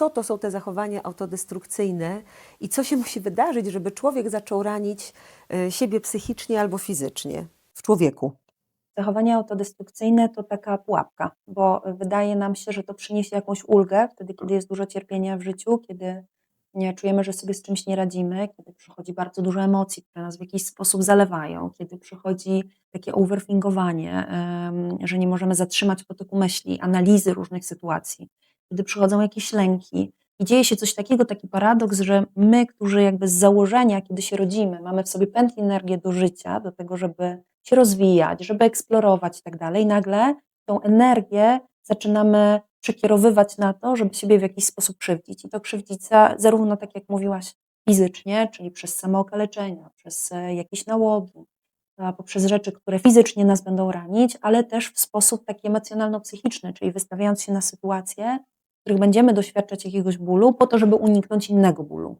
co to są te zachowania autodestrukcyjne i co się musi wydarzyć, żeby człowiek zaczął ranić y, siebie psychicznie albo fizycznie w człowieku. Zachowania autodestrukcyjne to taka pułapka, bo wydaje nam się, że to przyniesie jakąś ulgę wtedy, kiedy jest dużo cierpienia w życiu, kiedy nie czujemy, że sobie z czymś nie radzimy, kiedy przychodzi bardzo dużo emocji, które nas w jakiś sposób zalewają, kiedy przychodzi takie overthinkowanie, że nie możemy zatrzymać potoku myśli, analizy różnych sytuacji, kiedy przychodzą jakieś lęki. I dzieje się coś takiego, taki paradoks, że my, którzy jakby z założenia, kiedy się rodzimy, mamy w sobie pętli energię do życia, do tego, żeby się rozwijać, żeby eksplorować i tak dalej, nagle tą energię zaczynamy przekierowywać na to, żeby siebie w jakiś sposób krzywdzić. I to krzywdzić za, zarówno, tak jak mówiłaś, fizycznie, czyli przez samookaleczenia, przez e, jakieś nałogi, poprzez rzeczy, które fizycznie nas będą ranić, ale też w sposób taki emocjonalno-psychiczny, czyli wystawiając się na sytuacje, których będziemy doświadczać jakiegoś bólu, po to, żeby uniknąć innego bólu.